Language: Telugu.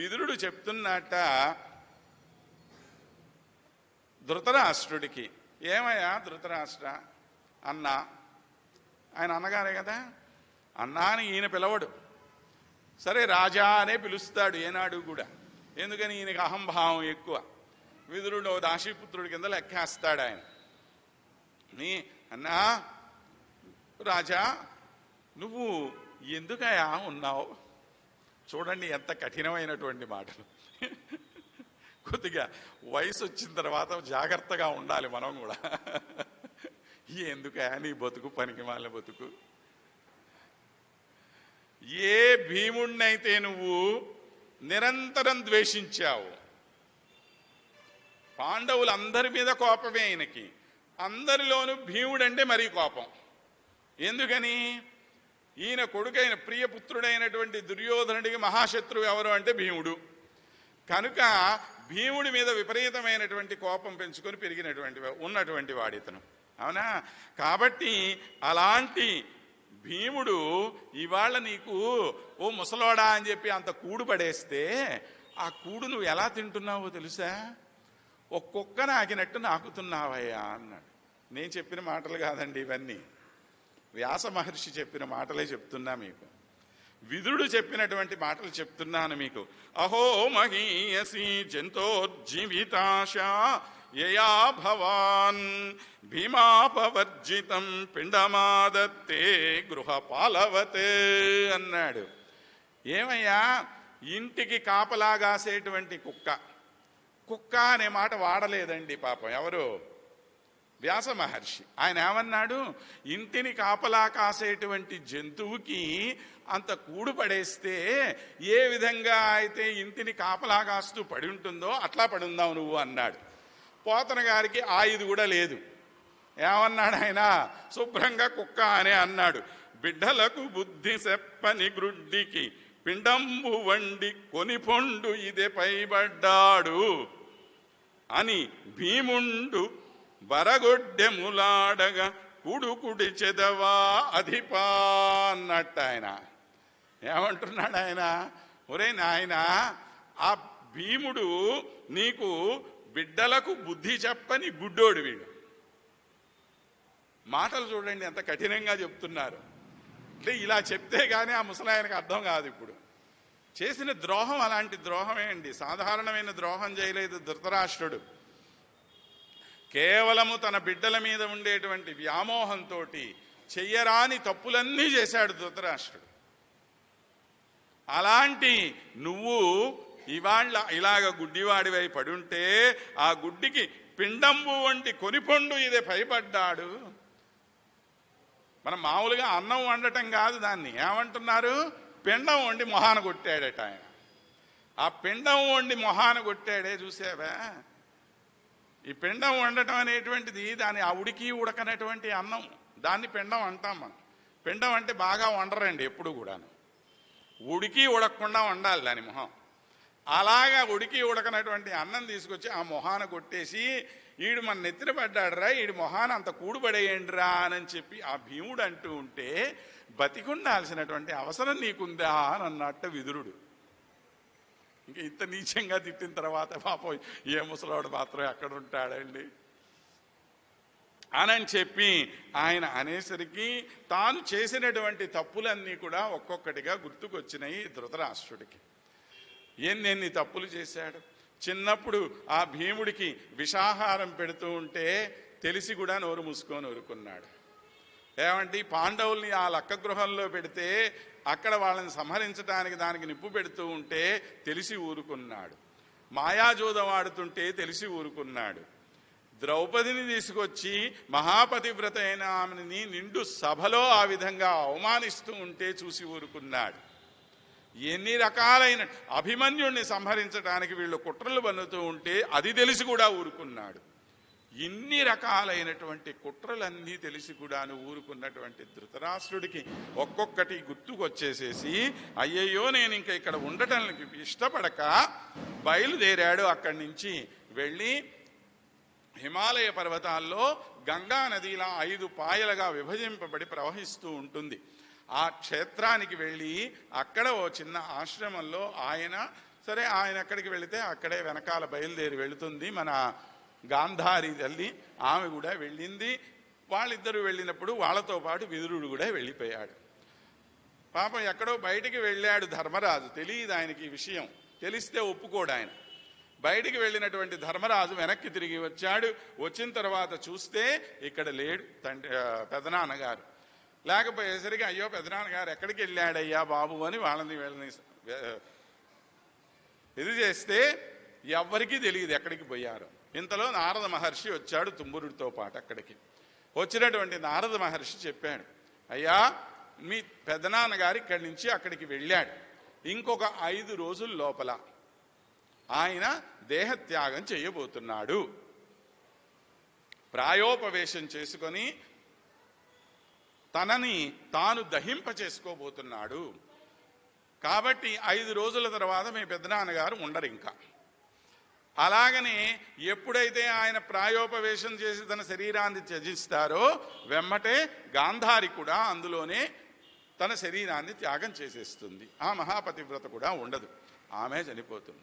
విదురుడు చెప్తున్నట్ట ధృతరాష్ట్రుడికి. ఏమయ్యా ధృతరాష్ట్ర? అన్నా. ఆయన అన్నగారే కదా? అన్నా అని ఈయన పిలవడు. సరే రాజా అనే పిలుస్తాడు ఏనాడు కూడా. ఎందుకని ఈయనకి అహంభావం ఎక్కువ. విదురుడు దాశీపుత్రుడి కింద లెక్కేస్తాడు ఆయన. నీ అన్నా రాజా నువ్వు ఎందుకయా ఉన్నావు? చూడండి ఎంత కఠినమైనటువంటి మాటలు. కొద్దిగా వయసు వచ్చిన తర్వాత జాగ్రత్తగా ఉండాలి మనం కూడా. ఎందుకయా నీ బతుకు పనికి మాల బతుకు? ఏ భీముణ్ణైతే నువ్వు నిరంతరం ద్వేషించావు పాండవులు అందరి మీద కోపమే ఆయనకి అందరిలోనూ భీముడంటే మరీ కోపం. ఎందుకని? ఈయన కొడుకైన ప్రియపుత్రుడైనటువంటి దుర్యోధనుడికి మహాశత్రువు ఎవరు అంటే భీముడు. కనుక భీముడి మీద విపరీతమైనటువంటి కోపం పెంచుకొని పెరిగినటువంటి ఉన్నటువంటి వాడితను. అవునా? కాబట్టి అలాంటి భీముడు ఇవాళ నీకు ఓ ముసలోడా అని చెప్పి అంత కూడు పడేస్తే ఆ కూడు నువ్వు ఎలా తింటున్నావో తెలుసా? ఒక్కొక్క నాకినట్టు నాకుతున్నావయ్యా అన్నాడు. నేను చెప్పిన మాటలు కాదండి ఇవన్నీ. వ్యాస మహర్షి చెప్పిన మాటలే చెప్తున్నా మీకు. విదురుడు చెప్పినటువంటి మాటలు చెప్తున్నాను మీకు. అహో మహీయసి జంతోర్జీవితాశ యయా భవాన్ భీమాపవర్జితం పిండమాదత్తే గృహపాలవతే అన్నాడు. ఏమయ్యా? ఇంటికి కాపలాగాసేటువంటి కుక్క. కుక్క అనే మాట వాడలేదండి పాపం. ఎవరు? వ్యాస మహర్షి. ఆయన ఏమన్నాడు? ఇంటిని కాపలా కాసేటువంటి జంతువుకి అంత కూడు పడేస్తే ఏ విధంగా అయితే ఇంటిని కాపలా కాస్తూ పడి ఉంటుందో అట్లా పడి ఉందావు నువ్వు అన్నాడు. పోతన గారికి ఆయుధ కూడా లేదు. ఏమన్నాడు ఆయన? శుభ్రంగా కుక్క అనే అన్నాడు. బిడ్డలకు బుద్ధి చెప్పని గ్రుడ్డికి పిండంబు వండి కొని పొండు ఇదే పైబడ్డాడు అని భీముండు బరగొడ్డెములాడగా కుడుకుడి చెదవా అధిపా అన్నట్టు ఆయన. ఏమంటున్నాడు ఆయన? ఒరే నాయన ఆ భీముడు నీకు బిడ్డలకు బుద్ధి చెప్పని గుడ్డోడు వీడు. మాటలు చూడండి ఎంత కఠినంగా చెప్తున్నారు. అంటే ఇలా చెప్తే గానీ ఆ ముసలాయనకు అర్థం కాదు ఇప్పుడు. చేసిన ద్రోహం అలాంటి ద్రోహమే అండి. సాధారణమైన ద్రోహం చేయలేదు ధృతరాష్ట్రుడు. కేవలము తన బిడ్డల మీద ఉండేటువంటి వ్యామోహంతో చెయ్యరాని తప్పులన్నీ చేశాడు ధృతరాష్ట్రుడు. అలాంటి నువ్వు ఇవాళ్ళ ఇలాగ గుడ్డివాడివై పడుంటే ఆ గుడ్డికి పిండంబు వంటి కొనిపొండు ఇదే భయపడ్డాడు. మనం మామూలుగా అన్నం వండటం కాదు దాన్ని. ఏమంటున్నారు? పిండం వండి మొహాన కొట్టాడట ఆయన. ఆ పిండం వండి మొహాన కొట్టాడే చూసావా? ఈ పిండం వండటం అనేటువంటిది దాని ఆ ఉడికి ఉడకనటువంటి అన్నం దాన్ని పిండం అంటాం మనం. పిండం అంటే బాగా వండరండి ఎప్పుడు కూడాను. ఉడికి ఉడకకుండా వండాలి దాని మొహం. అలాగా ఉడికి ఉడకనటువంటి అన్నం తీసుకొచ్చి ఆ మొహాన కొట్టేసి ఈడు మన నెత్తిన పడ్డాడురా ఈడు మొహాన అంత కూడుపడేయండిరా అని చెప్పి ఆ భీముడు అంటూ ఉంటే బతికుండాల్సినటువంటి అవసరం నీకుందా అని అన్నట్టు విదురుడు. ఇంకా ఇంత నీచంగా తిట్టిన తర్వాత పాపం ఏ ముసలాడు మాత్రం ఎక్కడ ఉంటాడండి. అని చెప్పి ఆయన అనేసరికి తాను చేసినటువంటి తప్పులన్నీ కూడా ఒక్కొక్కటిగా గుర్తుకొచ్చినాయి ధృతరాష్ట్రుడికి. ఎన్నెన్ని తప్పులు చేశాడు. చిన్నప్పుడు ఆ భీముడికి విషాహారం పెడుతూ ఉంటే తెలిసి కూడా నోరు మూసుకొని ఊరుకున్నాడు. ఏమంటే పాండవుల్ని ఆ లక్క గృహంలో పెడితే అక్కడ వాళ్ళని సంహరించడానికి దానికి నిప్పు పెడుతూ ఉంటే తెలిసి ఊరుకున్నాడు. మాయాజోదం ఆడుతుంటే తెలిసి ఊరుకున్నాడు. ద్రౌపదిని తీసుకొచ్చి మహాపతివ్రత అయిన ఆమెని నిండు సభలో ఆ విధంగా అవమానిస్తూ ఉంటే చూసి ఊరుకున్నాడు. ఎన్ని రకాలైన అభిమన్యుణ్ణి సంహరించడానికి వీళ్ళు కుట్రలు బన్నుతూ ఉంటే అది తెలిసి కూడా ఊరుకున్నాడు. ఇన్ని రకాలైనటువంటి కుట్రలన్నీ తెలిసి కూడాను ఊరుకున్నటువంటి ధృతరాష్ట్రుడికి ఒక్కొక్కటి గుర్తుకొచ్చేసేసి అయ్యయ్యో నేను ఇంకా ఇక్కడ ఉండటానికి ఇష్టపడక బయలుదేరాడు అక్కడి నుంచి వెళ్ళి హిమాలయ పర్వతాల్లో గంగా నదిలా ఐదు పాయలుగా విభజింపబడి ప్రవహిస్తూ ఉంటుంది. ఆ క్షేత్రానికి వెళ్ళి అక్కడ ఓ చిన్న ఆశ్రమంలో ఆయన సరే ఆయన ఎక్కడికి వెళితే అక్కడే వెనకాల బయలుదేరి వెళుతుంది మన గాంధారి తల్లి ఆమె కూడా వెళ్ళింది. వాళ్ళిద్దరూ వెళ్ళినప్పుడు వాళ్ళతో పాటు విదురుడు కూడా వెళ్ళిపోయాడు. పాపం ఎక్కడో బయటికి వెళ్ళాడు ధర్మరాజు. తెలియదు ఆయనకి ఈ విషయం. తెలిస్తే ఒప్పుకోడు ఆయన. బయటికి వెళ్ళినటువంటి ధర్మరాజు వెనక్కి తిరిగి వచ్చాడు. వచ్చిన తర్వాత చూస్తే ఇక్కడ లేడు తండ్రి పెదనాన్నగారు. లేకపోయేసరికి అయ్యో పెదనాన్నగారు ఎక్కడికి వెళ్ళాడయ్యా బాబు అని వాళ్ళని వెళ్ళని ఇది చేస్తే ఎవ్వరికీ తెలియదు ఎక్కడికి పోయారు. ఇంతలో నారద మహర్షి వచ్చాడు తుమ్మురుడితో పాటు అక్కడికి. వచ్చినటువంటి నారద మహర్షి చెప్పాడు అయ్యా మీ పెదనాన్నగారు ఇక్కడి నుంచి అక్కడికి వెళ్ళాడు. ఇంకొక ఐదు రోజుల లోపల ఆయన దేహత్యాగం చేయబోతున్నాడు. ప్రాయోపవేశం చేసుకొని తనని తాను దహింప చేసుకోబోతున్నాడు. కాబట్టి ఐదు రోజుల తర్వాత మీ పెద్దనాన్నగారు ఉండరు ఇంకా. అలాగని ఎప్పుడైతే ఆయన ప్రాయోపవేశం చేసి తన శరీరాన్ని త్యజిస్తారో వెమ్మటే గాంధారి కూడా అందులోనే తన శరీరాన్ని త్యాగం చేసేస్తుంది. ఆ మహాపతివ్రత కూడా ఉండదు. ఆమె చనిపోతుంది.